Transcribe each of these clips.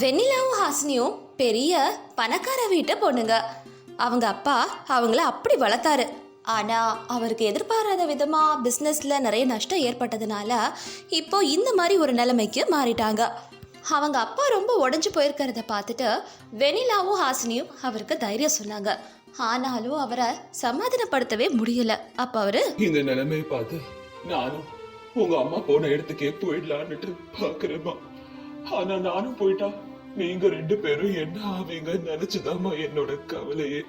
வெண்ணிலாவும் ஹாசினியும் பெரிய பணக்கார வீட்டு பொண்ணுங்க அவங்க அப்பா அவங்கள அப்படி வளர்த்தாரு. ஆனா அவருக்கு எதிர்பாராத விதமா பிஸ்னஸில் நிறைய நஷ்டம் ஏற்பட்டதுனால இப்போ இந்த மாதிரி ஒரு நிலைமைக்கு மாறிட்டாங்க. அவங்க அப்பா ரொம்ப உடஞ்சு போயிருக்கிறத பார்த்துட்டு வெண்ணிலாவும் ஹாசினியும் அவருக்கு தைரியம் சொன்னாங்க. ஆனாலும் அவரை சமாதானப்படுத்தவே முடியல. அப்ப அவரு இந்த நிலைமையை பார்த்து நானும் உங்க அம்மா போன இடத்துக்கே போயிடலான்னுட்டு பாக்குறேமா ஆனா நானும் போயிட்டா. நீங்க ரெண்டு பேரும் என்ன ஆவீங்க நினைச்சுதாமா என்னோட கவலையே.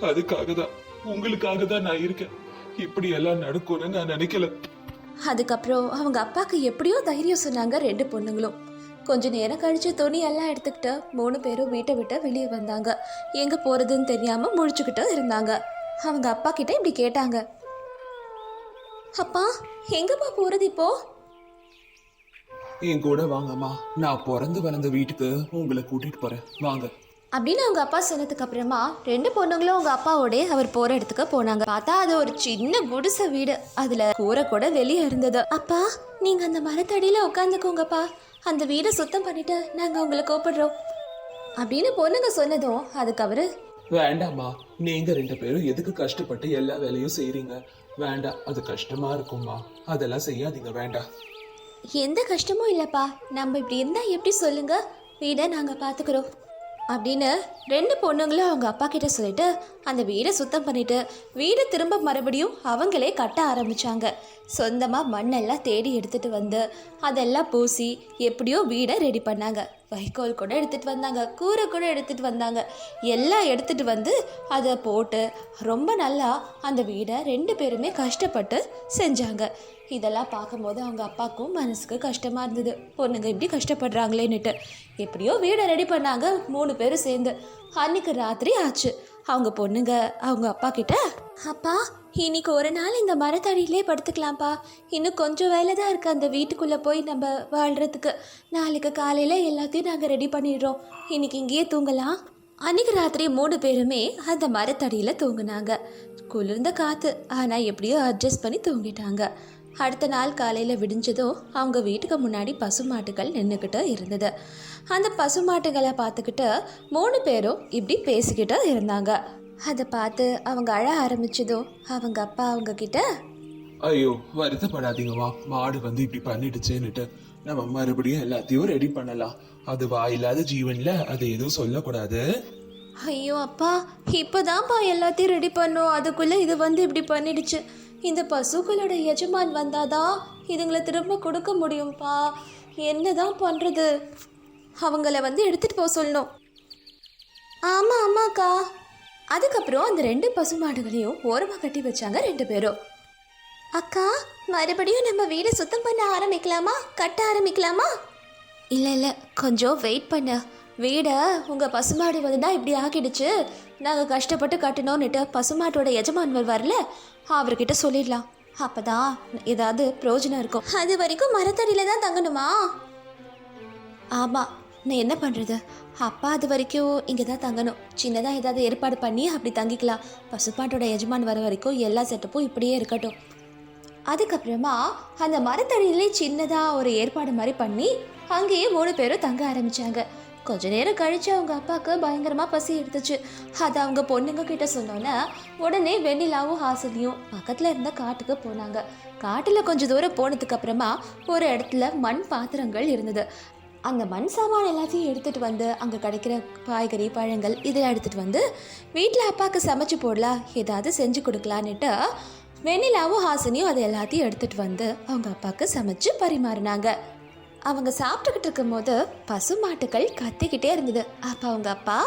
அதுக்காக தான் உங்களுக்காக தான் நான் இருக்கேன். இப்படி எல்லாம் நடக்கும்னு நான் நினைக்கல. அதுக்கப்புறம் அவங்க அப்பாவுக்கு எப்படியோ தைரியம் சொன்னாங்க ரெண்டு பொண்ணுங்களும். கொஞ்ச நேரம் கழிச்சு துணி எல்லாம் எடுத்துக்கிட்டு மூணு பேரும் வீட்டை விட்டு வெளியே வந்தாங்க. எங்க போறதுன்னு தெரியாம முழிச்சுக்கிட்டு இருந்தாங்க. அவங்க அப்பா கிட்ட இப்படி கேட்டாங்க. அப்பா எங்கப்பா போறது இப்போ? என் கூட வாங்கம்மா. நான் பிறந்து வளர்ந்த வீட்டுக்கு உங்களை கூட்டிட்டு போறேன். வாங்க. அப்படின்னு அவங்க அப்பா சொன்னதுக்கு அப்புறமா ரெண்டு பொண்ணுங்களும் அவங்க அப்பாவோடே அவர் போற இடத்துக்கு போனாங்க. பார்த்தா அது ஒரு சின்ன குடிசை வீடு. அதுல கூரை கூட வெளியே இருந்தது. அப்பா நீங்க அந்த மரத்தடியில உட்காந்துக்கோங்கப்பா. அந்த வீடை சுத்தம் பண்ணிட்டு நாங்க உங்களை கூப்பிடுறோம். அப்படின்னு பொண்ணுங்க சொன்னதும் அதுக்கு அவரு வேண்டாம்மா. நீங்க ரெண்டு பேரும் எதுக்கு கஷ்டப்பட்டு எல்லா வேலையும் செய்றீங்க? வேண்டாம். அது கஷ்டமா இருக்கும்மா. அதெல்லாம் செய்யாதீங்க. வேண்டாம். எந்த கஷ்டமும் இல்லைப்பா. நம்ம இப்படி இருந்தால் எப்படி சொல்லுங்க? வீடை நாங்கள் பார்த்துக்குறோம் அப்படின்னு ரெண்டு பொண்ணுங்களும் அவங்க அப்பா கிட்ட சொல்லிட்டு அந்த வீடை சுத்தம் பண்ணிட்டு வீடை திரும்ப மறுபடியும் அவங்களே கட்ட ஆரம்பித்தாங்க சொந்தமாக மண்ணெல்லாம் தேடி எடுத்துட்டு வந்து அதெல்லாம் பூசி எப்படியோ வீடை ரெடி பண்ணாங்க. வைக்கோல் கூட எடுத்துகிட்டு வந்தாங்க கூரை கூட எடுத்துகிட்டு வந்தாங்க. எல்லாம் எடுத்துகிட்டு வந்து அதை போட்டு ரொம்ப நல்லா அந்த வீடை ரெண்டு பேருமே கஷ்டப்பட்டு செஞ்சாங்க. இதெல்லாம் பார்க்கும்போது அவங்க அப்பாவுக்கும் மனசுக்கு கஷ்டமாக இருந்தது. பொண்ணுங்க இப்படி கஷ்டப்படுறாங்களேன்னுட்டு. எப்படியோ வீடை ரெடி பண்ணாங்க மூணு பேரும் சேர்ந்து. அன்னைக்கு ராத்திரி ஆச்சு. அவங்க பொண்ணுங்க அவங்க அப்பா கிட்ட அப்பா இன்னைக்கு ஒரு நாள் இந்த மரத்தடியிலே படுத்துக்கலாம்ப்பா. இன்னும் கொஞ்சம் வேலை தான் இருக்குது அந்த வீட்டுக்குள்ளே போய் நம்ம வாழ்கிறதுக்கு நாளைக்கு காலையில் எல்லாத்தையும் நாங்கள் ரெடி பண்ணிடுறோம். இன்னைக்கு இங்கேயே தூங்கலாம். அன்னைக்கு ராத்திரி மூணு பேருமே அந்த மரத்தடியில் தூங்கினாங்க. குளிர்ந்த காற்று ஆனால் எப்படியோ அட்ஜஸ்ட் பண்ணி தூங்கிட்டாங்க. அடுத்த நாள் காலையில் விடிஞ்சதும் அவங்க வீட்டுக்கு முன்னாடி பசுமாட்டுகள் நின்றுக்கிட்டு இருந்தது. அந்த பசுமாட்டுகளை பார்த்துக்கிட்டு மூணு பேரும் இப்படி பேசிக்கிட்டு இருந்தாங்க. அதை பார்த்து அவங்க அழ ஆரம்பிச்சதும் அவங்க அப்பா அவங்க கிட்ட? ஐயோ வருத்தப்படாதீங்கம்மா மாடு வந்து இப்படி பண்ணிடுச்சேன்னுட்டு. நம்ம மறுபடியும் எல்லாத்தையும் ரெடி பண்ணலாம். அது வாயில்லாத ஜீவன்ல அது எதுவும் சொல்லக்கூடாது. ஐயோ அப்பா இப்போதான்ப்பா எல்லாத்தையும் ரெடி பண்ணோம். அதுக்குள்ளே இது வந்து இப்படி பண்ணிடுச்சு. இந்த பசுக்களோட எஜமான் வந்தாதான் இதுங்களை திரும்ப கொடுக்க முடியும்ப்பா என்னதான் பண்ணுறது அவங்கள வந்து எடுத்துகிட்டு போக சொல்லணும். ஆமாம் ஆமாக்கா. அதுக்கப்புறம் அந்த ரெண்டு பசுமாடுகளையும் ஓரமாக கட்டி வச்சாங்க ரெண்டு பேரும். அக்கா மறுபடியும் நம்ம வீடை சுத்தம் பண்ண ஆரம்பிக்கலாமா? கட்ட ஆரம்பிக்கலாமா? இல்லை இல்லை கொஞ்சம் வெயிட் பண்ண. வீடை உங்கள் பசுமாடு வந்து தான் இப்படி ஆக்கிடுச்சு. நாங்கள் கஷ்டப்பட்டு கட்டணும்னுட்டு பசுமாட்டோட எஜமான் வருவார்ல அவர்கிட்ட சொல்லிடலாம். அப்போ தான் ஏதாவது பிரயோஜனம் இருக்கும். அது வரைக்கும் மரத்தடியில் தான் தங்கணுமா? ஆமாம் நான் என்ன பண்ணுறது அப்பா அது வரைக்கும் இங்கே தான் தங்கணும். சின்னதாக ஏதாவது ஏற்பாடு பண்ணி அப்படி தங்கிக்கலாம். பசுப்பாட்டோட எஜமான் வர வரைக்கும் எல்லா செட்டப்பும் இப்படியே இருக்கட்டும். அதுக்கப்புறமா அந்த மரத்தடியிலே சின்னதாக ஒரு ஏற்பாடு மாதிரி பண்ணி அங்கேயே மூணு பேரும் தங்க ஆரம்பிச்சாங்க. கொஞ்ச நேரம் கழிச்சு அவங்க அப்பாவுக்கு பயங்கரமாக பசி எடுத்துச்சு. அதை அவங்க பொண்ணுங்க கிட்ட சொன்னோன்னே உடனே வெண்ணிலாவும் ஹாசனியும் பக்கத்தில் இருந்த காட்டுக்கு போனாங்க. காட்டில் கொஞ்சம் தூரம் போனதுக்கப்புறமா ஒரு இடத்துல மண் பாத்திரங்கள் இருந்தது. அந்த மண் சாமான் எல்லாத்தையும் எடுத்துகிட்டு வந்து அங்கே கிடைக்கிற காய்கறி பழங்கள் இதெல்லாம் எடுத்துகிட்டு வந்து வீட்டில் அப்பாவுக்கு சமைச்சு போடலாம் ஏதாவது செஞ்சு கொடுக்கலான்னுட்டு வெண்ணிலாவும் ஹாசினியும் அதை எல்லாத்தையும் எடுத்துகிட்டு வந்து அவங்க அப்பாவுக்கு சமைச்சு பரிமாறினாங்க. அவங்க சாப்பிட்டுக்கிட்டு இருக்கும்போது பசுமாட்டுகள் கத்திக்கிட்டே இருந்தது. அப்போ அவங்க அப்பா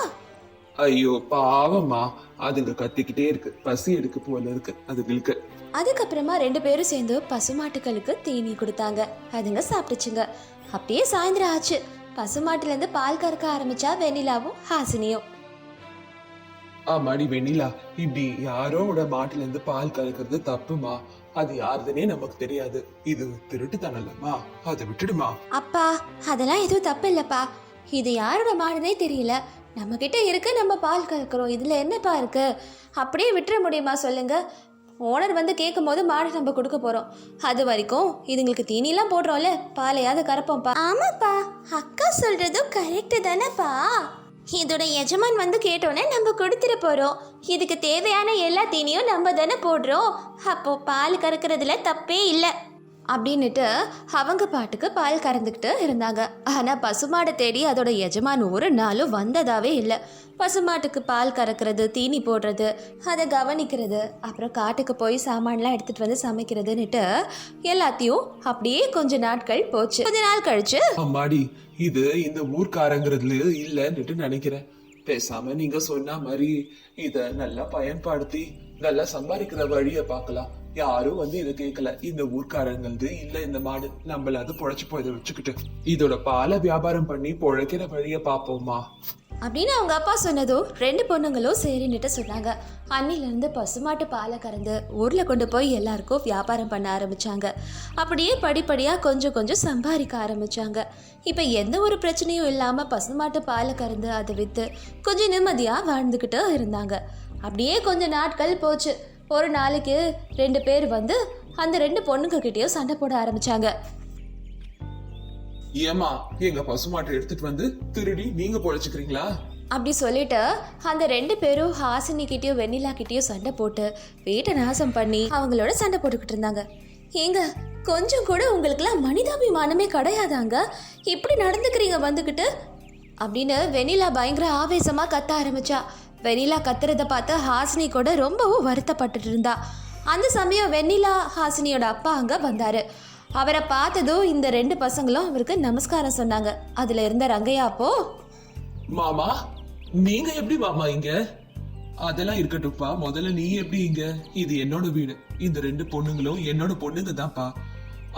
ஐயோ பாவம்மா. அதுங்க கத்திக்கிட்டே இருக்கு. பசி எடுக்கு போல இருக்கு அதுங்களுக்கு. அதுக்கப்புறமா ரெண்டு பேரும் சேர்ந்து பசுமாட்டுகளுக்கு தீனி கொடுத்தாங்க. அதுங்க சாப்பிட்டுச்சுங்க. அப்படியே சாயந்தரம் ஆச்சு. பசுமாட்டுலேருந்து பால் கறக்க ஆரம்பிச்சா வெண்ணிலாவும் ஹாசினியும். ஆமாடி வெண்ணிலா இப்படி யாரோட மாட்டுல இருந்து பால் கறக்கிறது தப்புமா? அது யாருதுன்னே நமக்கு தெரியாது. இது திருட்டுத்தனம்லம்மா. அதை விட்டுடுமா? அப்பா அதெல்லாம் எதுவும் தப்பு இல்லைப்பா இது யாரோட மாடுனே தெரியல. நம்ம கிட்ட இருக்கு நம்ம பால் கறக்குறோம். இதுல என்னப்பா இருக்கு? அப்படியே விட்டுற முடியுமா சொல்லுங்க. ஓனர் வந்து கேட்கும் போது மாடு நம்ம கொடுக்க போகிறோம் அது வரைக்கும் இதுங்களுக்கு தீனிலாம் போடுறோம்ல பாலையாவது கறப்போம்ப்பா. ஆமாப்பா அக்கா சொல்கிறதும் கரெக்டு தானேப்பா. இதோட எஜமான் வந்து கேட்டோன்னே நம்ம கொடுத்துட போகிறோம் இதுக்கு தேவையான எல்லா தீனியும் நம்ம தானே போடுறோம். அப்போது பால் கறக்கிறதுல தப்பே இல்லை. அப்படின்னுட்டு அவங்க பாட்டுக்கு பால் கறந்துக்கிட்டு இருந்தாங்க. ஆனால் பசுமாடை தேடி அதோட எஜமான் ஒரு நாளும் வந்ததாவே இல்லை. பசுமாட்டுக்கு பால் கறக்கிறது தீனி போடுறது அதை கவனிக்கிறது அப்புறம் காட்டுக்கு போய் சாமான்லாம் எடுத்துகிட்டு வந்து சமைக்கிறதுன்னுட்டு எல்லாத்தையும் அப்படியே கொஞ்ச நாட்கள் போச்சு. கொஞ்ச நாள் கழிச்சு அம்மாடி இது இந்த ஊர்க்காரங்கிறதுல இல்லைன்னுட்டு நினைக்கிறேன். பேசாம நீங்க சொன்ன மாதிரி இத நல்லா பயன்படுத்தி நல்லா சம்பாதிக்கிற வழியை பார்க்கலாம். யாரும் வந்து இதை கேட்கல. இந்த ஊர்க்காரங்களது இல்ல இந்த மாடு நம்மள அது பொழைச்சு போய் வச்சுக்கிட்டு. இதோட பாலை வியாபாரம் பண்ணி பொழைக்கிற வழிய பாப்போமா அப்படின்னு அவங்க அப்பா சொன்னதும் ரெண்டு பொண்ணுங்களும் சரின்னுட்டு சொன்னாங்க. அன்னிலேருந்து பசுமாட்டு பாலை கறந்து ஊரில் கொண்டு போய் எல்லாருக்கும் வியாபாரம் பண்ண ஆரம்பிச்சாங்க. அப்படியே படிப்படியாக கொஞ்சம் கொஞ்சம் சம்பாதிக்க ஆரம்பிச்சாங்க. இப்போ எந்த ஒரு பிரச்சனையும் இல்லாமல் பசுமாட்டு பாலை கறந்து அதை விற்று கொஞ்சம் நிம்மதியாக வாழ்ந்துக்கிட்டு இருந்தாங்க. அப்படியே கொஞ்ச நாட்கள் போச்சு. ஒரு நாளைக்கு ரெண்டு பேர் வந்து அந்த ரெண்டு பொண்ணுங்க கிட்டேயும் சண்டை போட ஆரம்பிச்சாங்க. ஏமா எங்க பசுமாட்டை எடுத்துட்டு வந்து திருடி நீங்க பொழைச்சுக்கிறீங்களா? அப்படி சொல்லிட்டு அந்த ரெண்டு பேரும் ஹாசினி கிட்டயும் வெண்ணிலா கிட்டயும் சண்டை போட்டு வீட்டை நாசம் பண்ணி அவங்களோட சண்டை போட்டுக்கிட்டு இருந்தாங்க. ஏங்க கொஞ்சம் கூட உங்களுக்குலாம் மனிதாபிமானமே கிடையாதாங்க? இப்படி நடந்துக்கிறீங்க வந்துக்கிட்டு? அப்படின்னு வெண்ணிலா பயங்கர ஆவேசமா கத்த ஆரம்பிச்சா. வெண்ணிலா கத்துறத பார்த்து ஹாசினி கூட ரொம்பவும் வருத்தப்பட்டுட்டு இருந்தா அந்த சமயம் வெண்ணிலா ஹாசினியோட அப்பா அங்கே வந்தார். அவரை பார்த்ததும் இந்த ரெண்டு பசங்களும் அவருக்கு நமஸ்காரம் சொன்னாங்க. அதுல இருந்த ரங்கையா அப்போ? மாமா நீங்க எப்படி மாமா இங்க? அதெல்லாம் இருக்கட்டும்ப்பா. முதல்ல நீ எப்படி இங்க? இது என்னோட வீடு. இந்த ரெண்டு பொண்ணுங்களும் என்னோட பொண்ணுங்க தான்ப்பா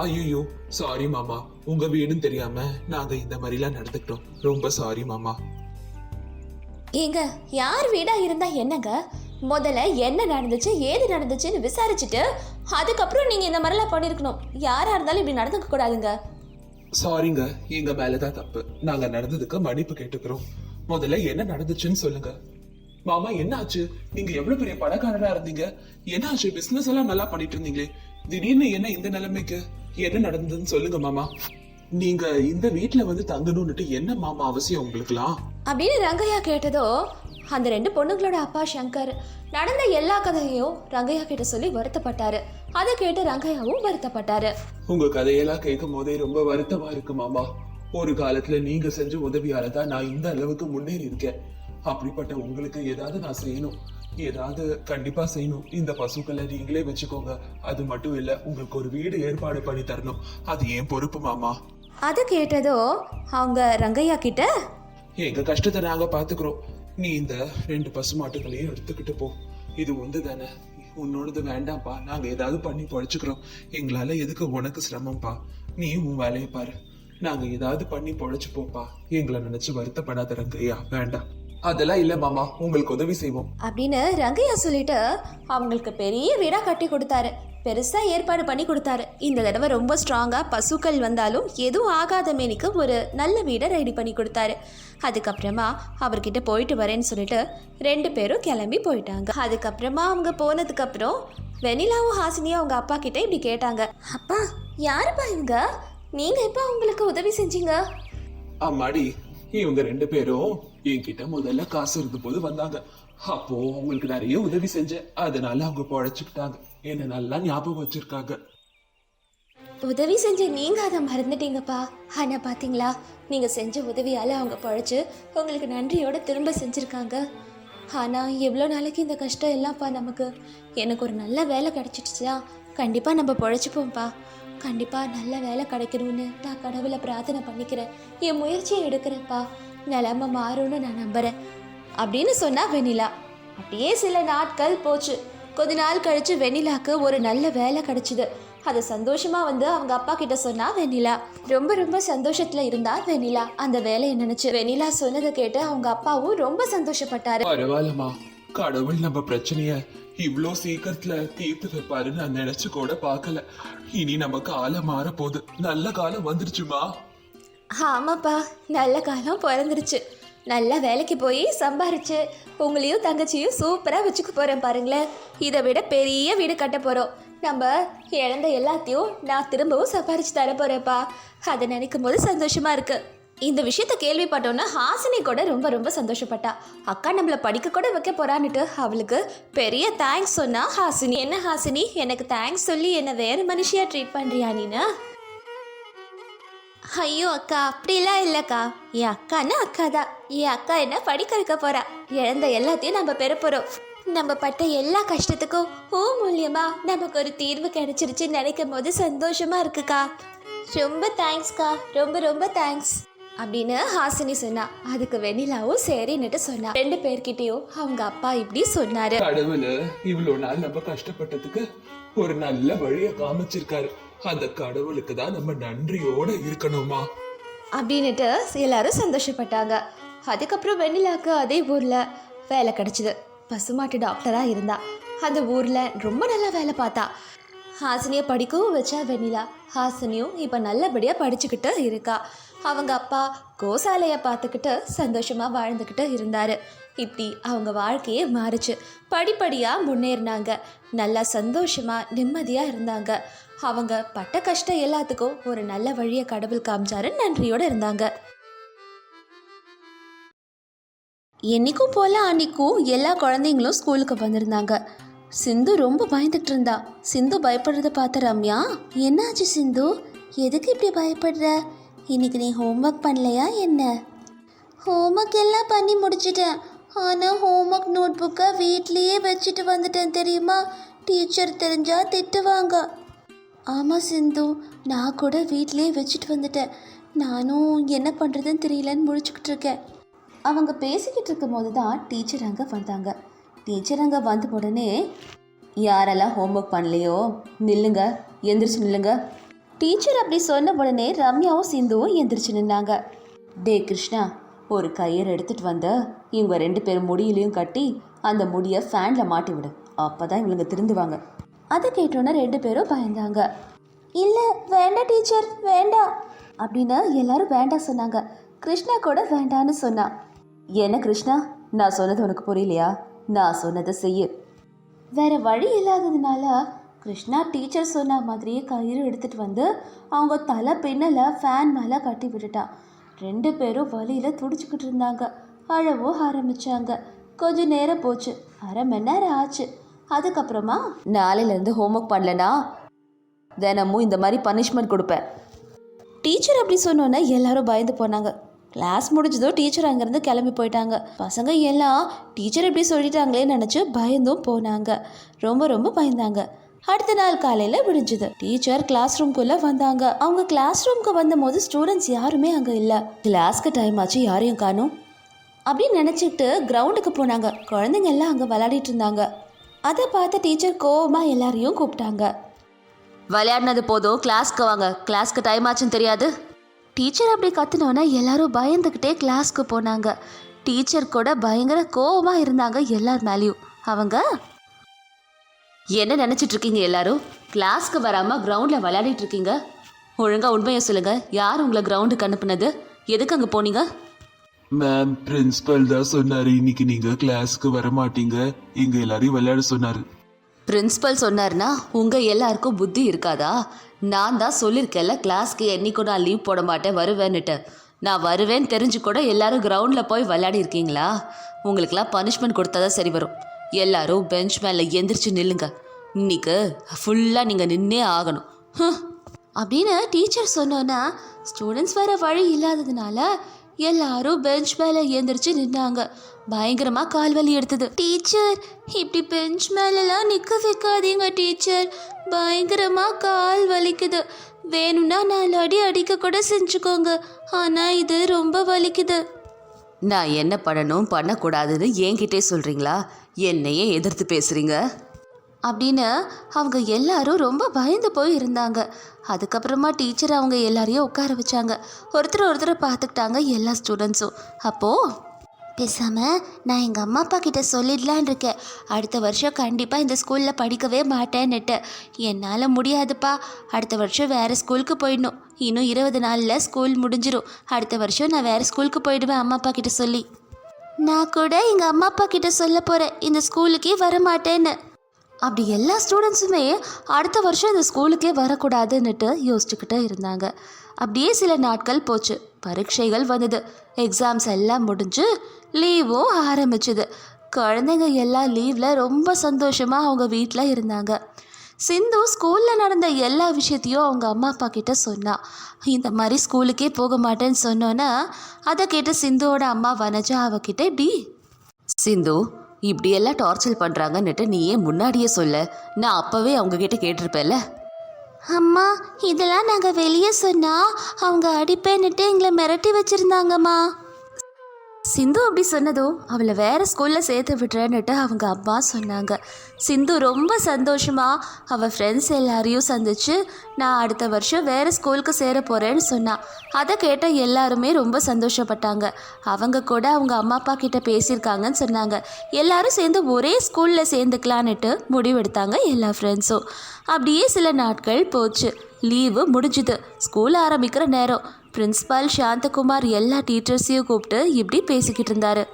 ஐயோ சாரி மாமா. உங்க வீடுன்னு தெரியாம நாங்க இந்த மாதிரிலாம் நடந்துக்கிட்டோம். ரொம்ப சாரி மாமா. ஏங்க யார் வீடாக இருந்தால் என்னங்க? முதல்ல என்ன நடந்துச்சு ஏது நடந்துச்சுன்னு விசாரிச்சுட்டு அதுக்கப்புறம் நீங்கள் இந்த மாதிரிலாம் பண்ணிருக்கணும். யாராக இருந்தாலும் இப்படி நடந்துக்க கூடாதுங்க. சாரிங்க எங்க மேலதான் தப்பு. நாங்க நடந்ததுக்கு மன்னிப்பு கேட்டுக்கிறோம். முதல்ல என்ன நடந்துச்சுன்னு சொல்லுங்க. மாமா என்ன ஆச்சு நீங்க எவ்வளவு பெரிய பணக்காரரா இருந்தீங்க? என்ன ஆச்சு பிசினஸ் எல்லாம் நல்லா பண்ணிட்டு இருந்தீங்களே. திடீர்னு என்ன இந்த நிலைமைக்கு? என்ன நடந்ததுன்னு சொல்லுங்க மாமா. நீங்க இந்த வீட்ல வந்து தங்கணும்னுட்டு என்ன மாமா அவசியம் உங்களுக்குலாம் அப்படின்னு ரங்கையா கேட்டதோ அந்த ரெண்டு பொண்ணுங்களோட அப்பா சங்கர் நடந்த எல்லா கதையையும் ரங்கையா கிட்ட சொல்லி வருத்தப்பட்டாரு. அதை கேட்டு ரங்கையாவும் வருத்தப்பட்டாரு. உங்க கதையெல்லாம் கேட்கும் போதே ரொம்ப வருத்தமா இருக்கு மாமா. ஒரு காலத்துல நீங்க செஞ்ச உதவியால தான் நான் இந்த அளவுக்கு முன்னேறி இருக்கேன். அப்படிப்பட்ட உங்களுக்கு ஏதாவது நான் செய்யணும். ஏதாவது கண்டிப்பா செய்யணும். இந்த பசுக்களை நீங்களே வச்சுக்கோங்க. அது மட்டும் இல்ல உங்களுக்கு ஒரு வீடு ஏற்பாடு பண்ணி தரணும். அது ஏன் பொறுப்பு மாமா. அதை கேட்டதோ அவங்க ரங்கையா கிட்ட? எங்க கஷ்டத்தை நாங்க பாத்துக்கிறோம். நீ இந்த ரெண்டு பசு மாட்டுகளையும் எடுத்துக்கிட்டு போ. இது உண்டு தானே உன்னோடது வேண்டாம்ப்பா. நாங்க ஏதாவது பண்ணி பொழைச்சுக்கிறோம். எங்களால எதுக்கு உனக்கு சிரமம்ப்பா? நீ உன் வேலையை பாரு. நாங்க ஏதாவது பண்ணி பொழைச்சு போப்பா எங்களை நினைச்சு வருத்தப்படாத ரங்கையா. வேண்டாம். அதெல்லாம் இல்ல மாமா. உங்களுக்கு உதவி செய்வோம். அப்படின்னு ரங்கையா சொல்லிட்டு அவங்களுக்கு பெரிய வீடா கட்டி கொடுத்தாரு. பெருசாக ஏற்பாடு பண்ணி கொடுத்தாரு. இந்த தடவை ரொம்ப ஸ்ட்ராங்காக பசுக்கள் வந்தாலும் எதுவும் ஆகாத மேனிக்கு ஒரு நல்ல வீடை ரெடி பண்ணி கொடுத்தாரு. அதுக்கப்புறமா அவர்கிட்ட போயிட்டு வரேன்னு சொல்லிட்டு ரெண்டு பேரும் கிளம்பி போயிட்டாங்க. அதுக்கப்புறமா அவங்க போனதுக்கப்புறம் வெனிலாவும் ஹாசினியும் அவங்க அப்பா கிட்ட இப்படி கேட்டாங்க. அப்பா யாருப்பா இவங்க? நீங்கள் எப்போ அவங்களுக்கு உதவி செஞ்சீங்க? அம்மாடி இவங்க ரெண்டு பேரும் என்கிட்ட முதல்ல காசு இருந்த போது வந்தாங்க. அப்போ அவங்களுக்கு நிறைய உதவி செஞ்சேன். அதனால அவங்க பொழைச்சுக்கிட்டாங்க. என்ன நல்லா ஞாபகம் வச்சிருக்காங்க. உதவி செஞ்ச நீங்க அதை மறந்துட்டீங்கப்பா. ஆனா பாத்தீங்களா? நீங்க செஞ்ச உதவியால அவங்க பழைச்சு உங்களுக்கு நன்றியோட திரும்ப செஞ்சிருக்காங்க. ஆனா எவ்வளோ நாளைக்கு இந்த கஷ்டம் எல்லாம்ப்பா நமக்கு. எனக்கு ஒரு நல்ல வேலை கிடைச்சிடுச்சா கண்டிப்பா நம்ம பொழைச்சிப்போம்ப்பா. கண்டிப்பா நல்ல வேலை கிடைக்கணும்னு நான் கடவுளை பிரார்த்தனை பண்ணிக்கிறேன். என் முயற்சியை எடுக்கிறேன்ப்பா. நிலைமை மாறும்னு நான் நம்புறேன். அப்படின்னு சொன்னா வெனிலா அப்படியே சில நாட்கள் போச்சு. கொஞ்ச நாள் கழிச்சு வெண்ணிலாக்கு ஒரு நல்ல வேலை கிடைச்சிது. அது சந்தோஷமா வந்து அவங்க அப்பா கிட்ட சொன்னா வெண்ணிலா. ரொம்ப ரொம்ப சந்தோஷத்துல இருந்தா வெண்ணிலா. அந்த வேலையை நினைச்சு? வெண்ணிலா சொன்னதை கேட்டு அவங்க அப்பாவும் ரொம்ப சந்தோஷப்பட்டாரு. பரவாயில்லம்மா. கடவுள் நம்ம பிரச்சனைய இவ்ளோ சீக்கிரத்துல தீர்த்து வைப்பாரு நான் நினைச்சு கூட பார்க்கல. இனி நம்ம காலம் மாற போகுது நல்ல காலம் வந்துருச்சுமா? ஆமாப்பா. நல்ல காலம் பிறந்துருச்சு. நல்லா வேலைக்கு போய் சம்பாரிச்சு உங்களையும் தங்கச்சியும் சூப்பராக வச்சுக்க போகிறேன் பாருங்களேன். இதை விட பெரிய வீடு கட்ட போகிறோம் நம்ம இழந்த எல்லாத்தையும் நான் திரும்பவும் சம்பாரிச்சு தர போகிறேப்பா அதை நினைக்கும் போது சந்தோஷமாக இருக்குது இந்த விஷயத்த கேள்விப்பட்டோன்னா ஹாசினி கூட ரொம்ப ரொம்ப சந்தோஷப்பட்டா. அக்கா நம்மளை படிக்க கூட வைக்க போறான்னுட்டு அவளுக்கு பெரிய தேங்க்ஸ் சொன்னா ஹாசினி என்ன ஹாசினி? எனக்கு தேங்க்ஸ் சொல்லி என்னை வேறு மனுஷியாக ட்ரீட் பண்ணுறியா நீனா? ஐயோ அக்கா அப்படிலாம் இல்லைக்கா. என் அக்கான்னா அக்கா தான் என் அக்கா என்ன படிக்க வைக்க போறா? இழந்த எல்லாத்தையும் நம்ம பெற போகிறோம் நம்ம பட்ட எல்லா கஷ்டத்துக்கும் ஓ மூலியமா நமக்கு ஒரு தீர்வு கிடைச்சிருச்சுன்னு நினைக்கும் போது சந்தோஷமா இருக்குக்கா. ரொம்ப தேங்க்ஸ்க்கா ரொம்ப ரொம்ப தேங்க்ஸ் அப்படின்னு ஹாசினி சொன்னா. அதுக்கு வெண்ணிலாவும் சரின்னுட்டு சொன்னா. ரெண்டு பேர்கிட்டயும் அவங்க அப்பா இப்படி சொன்னாரு. கடவுள் இவ்வளவு நாள் நம்ம கஷ்டப்பட்டதுக்கு ஒரு நல்ல வழியை காமிச்சிருக்காரு. அந்த கடவுளுக்கு தான் நம்ம நன்றியோட இருக்கணுமா? அப்படின்னுட்டு எல்லாரும் சந்தோஷப்பட்டாங்க. அதுக்கப்புறம் வெண்ணிலாக்கு அதே ஊரில் வேலை கிடச்சிது. பசுமாட்டு டாக்டராக இருந்தா. அந்த ஊரில் ரொம்ப நல்லா வேலை பார்த்தா. ஹாசினியை படிக்கவும் வச்சா வெண்ணிலா. ஹாசினியும் இப்போ நல்லபடியாக படிச்சுக்கிட்டு இருக்கா. அவங்க அப்பா கோசாலையை பார்த்துக்கிட்டு சந்தோஷமாக வாழ்ந்துக்கிட்டு இருந்தார். இப்படி அவங்க வாழ்க்கையே மாறுச்சு. படிப்படியாக முன்னேறினாங்க. நல்லா சந்தோஷமாக நிம்மதியாக இருந்தாங்க. அவங்க பட்ட கஷ்டம் எல்லாத்துக்கும் ஒரு நல்ல வழியை கடவுள் காமிச்சாரு. நன்றியோடு இருந்தாங்க. என்னைக்கும் போல அன்றைக்கும் எல்லா குழந்தைங்களும் ஸ்கூலுக்கு வந்திருந்தாங்க. சிந்து ரொம்ப பயந்துட்டு இருந்தா. சிந்து பயப்படுறத பார்த்த ரம்யா என்னாச்சு சிந்து? எதுக்கு இப்படி பயப்படுற? இன்னைக்கு நீ ஹோம்ஒர்க் பண்ணலையா என்ன? ஹோம்ஒர்க் எல்லாம் பண்ணி முடிச்சிட்டேன். ஆனால் ஹோம்ஒர்க் நோட் புக்கை வீட்லேயே வச்சுட்டு வந்துட்டேன் தெரியுமா? டீச்சர் தெரிஞ்சால் திட்டுவாங்க. ஆமாம் சிந்து நான் கூட வீட்லேயே வச்சுட்டு வந்துட்டேன். நானும் என்ன பண்ணுறதுன்னு தெரியலன்னு முடிச்சுக்கிட்டு இருக்கேன். அவங்க பேசிக்கிட்டு இருக்கும் போது தான் டீச்சர் அங்கே வந்தாங்க. டீச்சர் அங்கே வந்த உடனே யாரெல்லாம் ஹோம்ஒர்க் பண்ணலையோ? நில்லுங்க எந்திரிச்சு நில்லுங்க. டீச்சர் அப்படி சொன்ன உடனே ரம்யாவும் சிந்துவும் எந்திரிச்சு நின்னாங்க. டே கிருஷ்ணா ஒரு கயிறு எடுத்துட்டு வந்த இவங்க ரெண்டு பேரும் முடியிலையும் கட்டி அந்த முடியை ஃபேனில் மாட்டி விடு. அப்போ தான் இவங்க திருந்துவாங்க. அதை கேட்டோன்னே ரெண்டு பேரும் பயந்தாங்க. இல்லை வேண்டாம் டீச்சர் வேண்டாம். அப்படின்னு எல்லாரும் வேண்டாம் சொன்னாங்க. கிருஷ்ணா கூட வேண்டான்னு சொன்னான் என்ன கிருஷ்ணா? நான் சொன்னது உனக்கு புரியலையா? நான் சொன்னதை செய்யு. வேற வழி இல்லாததுனால கிருஷ்ணா டீச்சர் சொன்ன மாதிரியே கயிறு எடுத்துட்டு வந்து அவங்க தலை பின்னல ஃபேன் மேலே கட்டி விட்டுட்டான் ரெண்டு பேரும் வழியில் துடிச்சுக்கிட்டு இருந்தாங்க. அழவும் ஆரம்பித்தாங்க கொஞ்ச நேரம் போச்சு. அரை மணி நேரம் ஆச்சு. அதுக்கப்புறமா நாளையிலேருந்து ஹோம்ஒர்க் பண்ணலனா? தினமும் இந்த மாதிரி பனிஷ்மெண்ட் கொடுப்பேன். டீச்சர் அப்படி சொன்னோன்னே எல்லாரும் பயந்து போனாங்க. கிளாஸ் முடிஞ்சதும் டீச்சர் அங்கேருந்து கிளம்பி போயிட்டாங்க. பசங்க எல்லாம் டீச்சர் இப்படி சொல்லிட்டாங்களே நினச்சி பயந்தும் போனாங்க. ரொம்ப ரொம்ப பயந்தாங்க. அடுத்த நாள் காலையில் விடிஞ்சுது. டீச்சர் கிளாஸ் ரூம்குள்ளே வந்தாங்க. அவங்க கிளாஸ் ரூம்க்கு வந்தபோது ஸ்டூடெண்ட்ஸ் யாருமே அங்கே இல்லை. கிளாஸ்க்கு டைம் ஆச்சு யாரையும் காணும். அப்படின்னு நினச்சிட்டு கிரவுண்டுக்கு போனாங்க. குழந்தைங்க எல்லாம் அங்கே விளையாடிட்டு இருந்தாங்க. அதை பார்த்த டீச்சர் கோவமாக எல்லாரையும் கூப்பிட்டாங்க. விளையாடினது போதும் கிளாஸ்க்கு வாங்க. கிளாஸ்க்கு டைம் ஆச்சுன்னு தெரியாது. டீச்சர் அப்படி கத்துனோன்னே எல்லாரும் பயந்துக்கிட்டே கிளாஸ்க்கு போனாங்க. டீச்சர் கூட பயங்கர கோவமாக இருந்தாங்க எல்லார் மேலேயும். அவங்க? என்ன நினச்சிட்டு இருக்கீங்க எல்லாரும்? கிளாஸ்க்கு வராமல் கிரவுண்டில் விளையாடிட்டு இருக்கீங்க? ஒழுங்காக உண்மையை சொல்லுங்க. யார் உங்களை கிரவுண்டுக்கு அனுப்புனது? எதுக்கு அங்கே போனீங்க? மேம் பிரின்சிபல் தான் சொன்னாரு இன்னைக்கு நீங்க கிளாஸ்க்கு வர மாட்டீங்க எங்க எல்லாரையும் விளையாட சொன்னாரு. பிரின்ஸிபல் சொன்னார்னா உங்கள் எல்லாருக்கும் புத்தி இருக்காதா? நான் தான் சொல்லியிருக்கேன்ல கிளாஸ்க்கு என்றைக்கும் நான் லீவ் போட மாட்டேன் வருவேன்னுட்டு. நான் வருவேன்னு தெரிஞ்சு கூட எல்லாரும் கிரவுண்டில் போய் விளையாடி இருக்கீங்களா? உங்களுக்கெல்லாம் பனிஷ்மெண்ட் கொடுத்தா தான் சரி வரும். எல்லாரும் பெஞ்ச் மேலே எந்திரிச்சு நில்லுங்க. இன்னைக்கு ஃபுல்லாக நீங்கள் நின்னே ஆகணும். அப்படின்னு டீச்சர் சொன்னோன்னா ஸ்டூடெண்ட்ஸ் வேறு வழி இல்லாததுனால எல்லாரும் பெஞ்ச் மேலே எந்திரிச்சு நின்னாங்க. பயங்கரமா கால் வலி எடுத்தது. டீச்சர் இப்படி பெஞ்ச் மேலெல்லாம் நிற்க வைக்காதீங்க டீச்சர். பயங்கரமா கால் வலிக்குது. வேணும்னா நாலு அடி அடிக்க கூட செஞ்சுக்கோங்க. ஆனால் இது ரொம்ப வலிக்குது. நான் என்ன பண்ணணும்? பண்ணக்கூடாதுன்னு என்கிட்டே சொல்கிறீங்களா என்னையே எதிர்த்து பேசுகிறீங்க அப்படின்னு அவங்க எல்லாரும் ரொம்ப பயந்து போய் இருந்தாங்க. அதுக்கப்புறமா டீச்சர் அவங்க எல்லாரையும் உட்கார வச்சாங்க. ஒருத்தர் ஒருத்தர் பார்த்துக்கிட்டாங்க எல்லா ஸ்டூடெண்ட்ஸும். அப்போது பேசாமல் நான் எங்கள் அம்மா அப்பா கிட்ட சொல்லிடலான் இருக்கேன். அடுத்த வருஷம் கண்டிப்பாக இந்த ஸ்கூலில் படிக்கவே மாட்டேன்னுட்டு. என்னால் முடியாதுப்பா. அடுத்த வருஷம் வேறு ஸ்கூலுக்கு போயிடணும். இன்னும் இருபது நாளில் ஸ்கூல் முடிஞ்சிடும் அடுத்த வருஷம் நான் வேறு ஸ்கூலுக்கு போயிடுவேன் அம்மா அப்பா கிட்ட சொல்லி. நான் கூட எங்கள் அம்மா அப்பா கிட்ட சொல்ல போகிறேன் இந்த ஸ்கூலுக்கே வர மாட்டேன்னு அப்படி எல்லா ஸ்டூடெண்ட்ஸுமே அடுத்த வருஷம் இந்த ஸ்கூலுக்கே வரக்கூடாதுன்னுட்டு யோசிச்சுக்கிட்டே இருந்தாங்க. அப்படியே சில நாட்கள் போச்சு. பரீட்சைகள் வந்தது. எக்ஸாம்ஸ் எல்லாம் முடிஞ்சு லீவும் ஆரம்பிச்சுது. குழந்தைங்க எல்லாம் லீவில் ரொம்ப சந்தோஷமாக அவங்க வீட்டில் இருந்தாங்க. சிந்து ஸ்கூலில் நடந்த எல்லா விஷயத்தையும் அவங்க அம்மா அப்பா கிட்ட சொன்னா. இந்த மாதிரி ஸ்கூலுக்கே போக மாட்டேன்னு சொன்னோன்னா அதை கேட்டு சிந்துவோட அம்மா வனஜா அவகிட்ட இப்படி சிந்து இப்படியெல்லாம் டார்ச்சர் பண்ணுறாங்கன்னுட்டு நீ ஏன் முன்னாடியே சொல்ல. நான் அப்போவே அவங்கக்கிட்ட கேட்டிருப்பேல்ல கேட்டிருப்பேன்ல. அம்மா இதெல்லாம் நாங்கள் வெளியே சொன்னால் அவங்க அடிப்பேன்னுட்டு எங்களை மிரட்டி வச்சுருந்தாங்கம்மா. சிந்து அப்படி சொன்னதும் அவளை வேற ஸ்கூலில் சேர்த்து விடுறேன்னுட்டு அவங்க அம்மா சொன்னாங்க. சிந்து ரொம்ப சந்தோஷமா அவள் ஃப்ரெண்ட்ஸ் எல்லாரையும் சந்திச்சு நான் அடுத்த வருஷம் வேறு ஸ்கூலுக்கு சேர போகிறேன்னு சொன்னான் அதை கேட்ட எல்லாருமே ரொம்ப சந்தோஷப்பட்டாங்க. அவங்க கூட அவங்க அம்மா அப்பா கிட்ட பேசியிருக்காங்கன்னு சொன்னாங்க. எல்லாரும் சேர்ந்து ஒரே ஸ்கூலில் சேர்ந்துக்கலான்னுட்டு முடிவெடுத்தாங்க எல்லா ஃப்ரெண்ட்ஸும் அப்படியே சில நாட்கள் போச்சு. லீவு முடிஞ்சுது. ஸ்கூல் ஆரம்பிக்கிற நேரம். பிரின்ஸ்பால் சாந்தகுமார் எல்லா டீச்சர்ஸையும் கூப்பிட்டு இப்படி பேசிக்கிட்டு இருந்தாரு.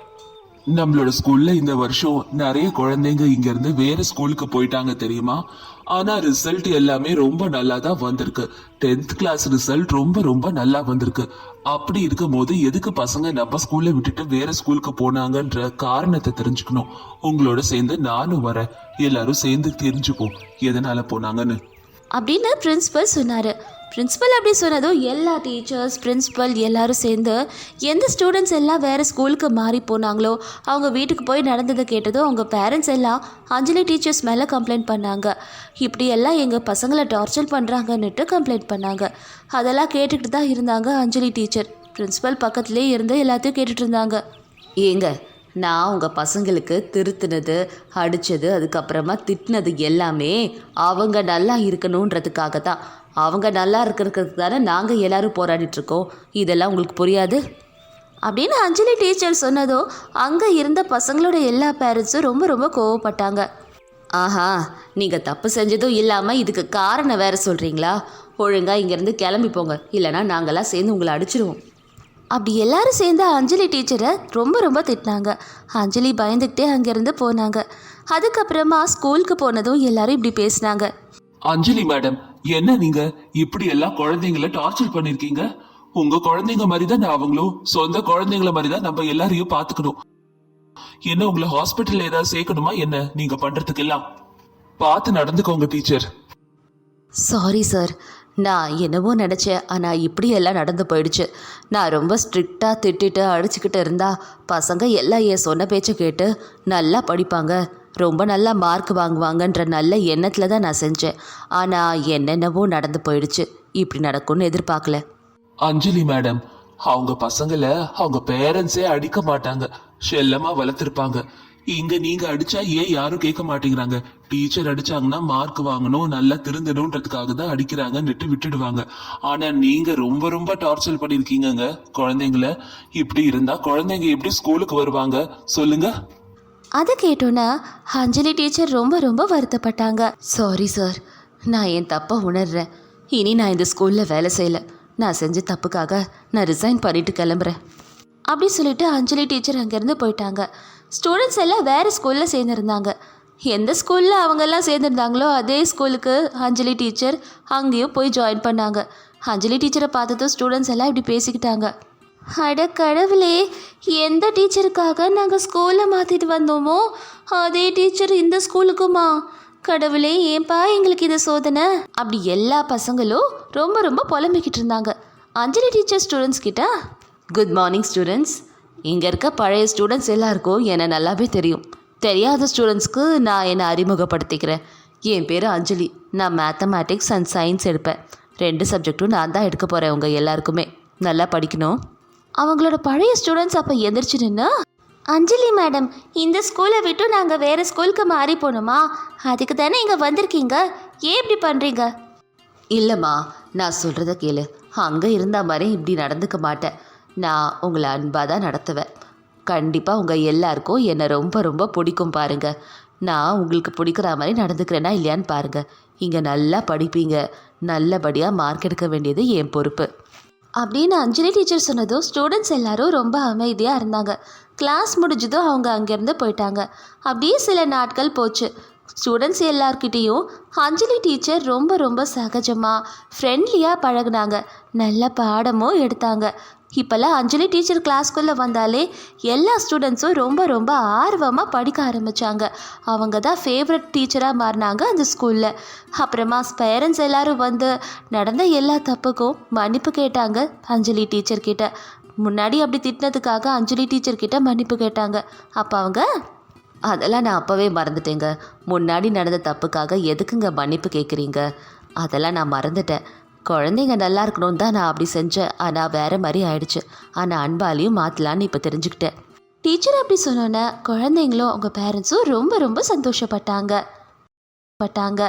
நம்மளோட ஸ்கூல்ல இந்த வருஷம் நிறைய குழந்தைங்க இங்க இருந்து வேற ஸ்கூலுக்கு போயிட்டாங்க தெரியுமா? ஆனா ரிசல்ட் எல்லாமே ரொம்ப நல்லா தான் வந்திருக்கு. டென்த் கிளாஸ் ரிசல்ட் ரொம்ப ரொம்ப நல்லா வந்திருக்கு. அப்படி இருக்கும்போது எதுக்கு பசங்க நம்ம ஸ்கூல்ல விட்டுட்டு வேற ஸ்கூலுக்கு போனாங்கன்ற காரணத்தை தெரிஞ்சுக்கணும். உங்களோட சேர்ந்து நானும் வரேன். எல்லாரும் சேர்ந்து தெரிஞ்சுப்போம். எதனால போனாங்கன்னு. அப்படின்னு பிரின்ஸ்பல் சொன்னார். பிரின்ஸ்பல் அப்படி சொன்னதும் எல்லா டீச்சர்ஸ் பிரின்ஸ்பல் எல்லாரும் சேர்ந்து எந்த ஸ்டூடெண்ட்ஸ் எல்லாம் வேறு ஸ்கூலுக்கு மாறி போனாங்களோ அவங்க வீட்டுக்கு போய் நடந்ததை கேட்டதும் அவங்க பேரண்ட்ஸ் எல்லாம் அஞ்சலி டீச்சர்ஸ் மேலே கம்ப்ளைண்ட் பண்ணாங்க. இப்படி எல்லாம் எங்கள் பசங்களை டார்ச்சர் பண்ணுறாங்கன்னுட்டு கம்ப்ளைண்ட் பண்ணாங்க. அதெல்லாம் கேட்டுக்கிட்டு தான் இருந்தாங்க அஞ்சலி டீச்சர் பிரின்ஸ்பல் பக்கத்துலேயே இருந்து எல்லாத்தையும் கேட்டுட்டு இருந்தாங்க. ஏங்க நான் உங்கள் பசங்களுக்கு திருத்தினது அடித்தது அதுக்கப்புறமா திட்டினது எல்லாமே அவங்க நல்லா இருக்கணுன்றதுக்காக தான் அவங்க நல்லா இருக்கிறதுக்கு தானே நாங்கள் எல்லோரும் போராடிட்டுருக்கோம். இதெல்லாம் உங்களுக்கு புரியாது? அப்படின்னு அஞ்சலி டீச்சர் சொன்னதோ அங்கே இருந்த பசங்களோட எல்லா பேரண்ட்ஸும் ரொம்ப ரொம்ப கோவப்பட்டாங்க. ஆஹா நீங்கள் தப்பு செஞ்சதும் இல்லாமல் இதுக்கு காரணம் வேறு சொல்கிறீங்களா ஒழுங்காக இங்கேருந்து கிளம்பி போங்க இல்லைனா நாங்களாம் சேர்ந்து உங்களை அடிச்சிடுவோம் அப்படி எல்லாரும் சேர்ந்து அஞ்சலி டீச்சரை ரொம்ப ரொம்ப திட்டினாங்க. அஞ்சலி பயந்துக்கிட்டே அங்கேருந்து போனாங்க. அதுக்கப்புறமா ஸ்கூலுக்கு போனதும் எல்லாரும் இப்படி பேசினாங்க. அஞ்சலி மேடம் என்ன நீங்க? இப்படி எல்லாம் குழந்தைங்கள டார்ச்சர் பண்ணிருக்கீங்க? உங்க குழந்தைங்க மாதிரி தான் அவங்களும் சொந்த குழந்தைங்கள மாதிரி தான் நம்ம எல்லாரையும் பாத்துக்கணும் என்ன உங்களை ஹாஸ்பிட்டல் ஏதாவது சேர்க்கணுமா? என்ன? நீங்க பண்றதுக்கு எல்லாம் பார்த்து நடந்துக்கோங்க டீச்சர் சாரி சார் நான் என்னவோ நினச்சேன் ஆனால் இப்படி எல்லாம் நடந்து போயிடுச்சு. நான் ரொம்ப ஸ்ட்ரிக்டாக திட்டிட்டு அடிச்சுக்கிட்டு இருந்தா பசங்க எல்லாம் என் சொன்ன பேச்சை கேட்டு நல்லா படிப்பாங்க. ரொம்ப நல்லா மார்க் வாங்குவாங்கன்ற நல்ல எண்ணத்தில் தான் நான் செஞ்சேன். ஆனால் என்னென்னவோ நடந்து போயிடுச்சு. இப்படி நடக்கும்னு எதிர்பார்க்கல. அஞ்சலி மேடம் அவங்க பசங்களை அவங்க பேரண்ட்ஸே அடிக்க மாட்டாங்க. செல்லமா வளர்த்துருப்பாங்க. இங்க நீங்க அடிச்சா ஏன் யாரும் கேட்க மாட்டேங்கிறாங்க? டீச்சர் அடிச்சாங்கன்னா மார்க் வாங்கணும் நல்லா திருந்தணும்ன்றதுக்காக தான் அடிக்கிறாங்கன்னுட்டு விட்டுடுவாங்க. ஆனா நீங்க ரொம்ப ரொம்ப டார்ச்சர் பண்ணிருக்கீங்க குழந்தைங்கள. இப்படி இருந்தா குழந்தைங்க எப்படி ஸ்கூலுக்கு வருவாங்க? சொல்லுங்க. அதை கேட்டோன்னா அஞ்சலி டீச்சர் ரொம்ப ரொம்ப வருத்தப்பட்டாங்க. சாரி சார் நான் என் தப்பை உணர்றேன். இனி நான் இந்த ஸ்கூலில் வேலை செய்யல. நான் செஞ்ச தப்புக்காக நான் ரிசைன் பண்ணிட்டு கிளம்புறேன். அப்படி சொல்லிட்டு அஞ்சலி டீச்சர் அங்கேருந்து போயிட்டாங்க. ஸ்டூடெண்ட்ஸ் எல்லாம் வேறு ஸ்கூலில் சேர்ந்துருந்தாங்க. எந்த ஸ்கூலில் அவங்கெல்லாம் சேர்ந்துருந்தாங்களோ அதே ஸ்கூலுக்கு அஞ்சலி டீச்சர் அங்கேயும் போய் ஜாயின் பண்ணாங்க. அஞ்சலி டீச்சரை பார்த்ததும் ஸ்டூடெண்ட்ஸ் எல்லாம் இப்படி பேசிக்கிட்டாங்க. அட கடவுளே எந்த டீச்சருக்காக நாங்கள் ஸ்கூலை மாற்றிட்டு வந்தோமோ அதே டீச்சர் இந்த ஸ்கூலுக்குமா? கடவுளே ஏன்பா எங்களுக்கு இது சோதனை? அப்படி எல்லா பசங்களும் ரொம்ப ரொம்ப புலம்பிக்கிட்டு இருந்தாங்க. அஞ்சலி டீச்சர் ஸ்டூடெண்ட்ஸ் கிட்ட குட் மார்னிங் ஸ்டூடெண்ட்ஸ் இங்கே இருக்க பழைய ஸ்டூடெண்ட்ஸ் எல்லாருக்கும் என்னை நல்லாவே தெரியும். தெரியாத ஸ்டூடெண்ட்ஸ்க்கு நான் என்னை அறிமுகப்படுத்திக்கிறேன். என் பேர் அஞ்சலி. நான் மேத்தமேட்டிக்ஸ் அண்ட் சயின்ஸ் எடுப்பேன். ரெண்டு சப்ஜெக்ட்டும் நான் தான் எடுக்க போகிறேன் உங்கள் எல்லாருக்குமே. நல்லா படிக்கணும். அவங்களோட பழைய ஸ்டூடெண்ட்ஸ் அப்போ எந்திரிச்சு நின்று அஞ்சலி மேடம் இந்த ஸ்கூலை விட்டு நாங்கள் வேறு ஸ்கூலுக்கு மாறி போகணுமா அதுக்கு தானே இங்கே வந்திருக்கீங்க? ஏன் இப்படி பண்ணுறீங்க இல்லைம்மா நான் சொல்கிறத கேளு. அங்கே இருந்த மாதிரி இப்படி நடந்துக்க மாட்டேன். நான் உங்களை அன்பாக தான் நடத்துவேன். கண்டிப்பாக உங்கள் எல்லாருக்கும் என்னை ரொம்ப ரொம்ப பிடிக்கும் பாருங்க. நான் உங்களுக்கு பிடிக்கிற மாதிரி நடந்துக்கிறேன்னா இல்லையான்னு பாருங்கள் இங்கே நல்லா படிப்பீங்க. நல்லபடியாக மார்க் எடுக்க வேண்டியது என் பொறுப்பு. அப்படின்னு அஞ்சலி டீச்சர் சொன்னதும் ஸ்டூடெண்ட்ஸ் எல்லாரும் ரொம்ப அமைதியாக இருந்தாங்க. கிளாஸ் முடிஞ்சதும் அவங்க அங்கேருந்து போயிட்டாங்க. அப்படியே சில நாட்கள் போச்சு. ஸ்டூடெண்ட்ஸ் எல்லார்கிட்டேயும் அஞ்சலி டீச்சர் ரொம்ப ரொம்ப சகஜமாக ஃப்ரெண்ட்லியாக பழகுனாங்க. நல்ல பாடமும் எடுத்தாங்க. இப்போல்லாம் அஞ்சலி டீச்சர் கிளாஸ்க்குள்ளே வந்தாலே எல்லா ஸ்டூடெண்ட்ஸும் ரொம்ப ரொம்ப ஆர்வமாக படிக்க ஆரம்பித்தாங்க அவங்க தான் ஃபேவரட் டீச்சராக மாறினாங்க அந்த ஸ்கூலில் அப்புறமா பேரண்ட்ஸ் எல்லோரும் வந்து நடந்த எல்லா தப்புக்கும் மன்னிப்பு கேட்டாங்க அஞ்சலி டீச்சர்கிட்ட முன்னாடி அப்படி திட்டினதுக்காக அஞ்சலி டீச்சர்கிட்ட மன்னிப்பு கேட்டாங்க. அப்போ அவங்க அதெல்லாம் நான் அப்போவே மறந்துட்டேங்க. முன்னாடி நடந்த தப்புக்காக எதுக்குங்க மன்னிப்பு கேட்குறீங்க அதெல்லாம் நான் மறந்துட்டேன். குழந்தைங்க நல்லா இருக்கணும்னு தான் நான் அப்படி செஞ்சேன். ஆனால் வேறு மாதிரி ஆயிடுச்சு. ஆனால் அன்பாலையும் மாற்றலான்னு இப்போ தெரிஞ்சுக்கிட்டேன். டீச்சர் அப்படி சொன்னோன்னே குழந்தைங்களும் அவங்க பேரண்ட்ஸும் ரொம்ப ரொம்ப சந்தோஷப்பட்டாங்க. பட்டாங்க.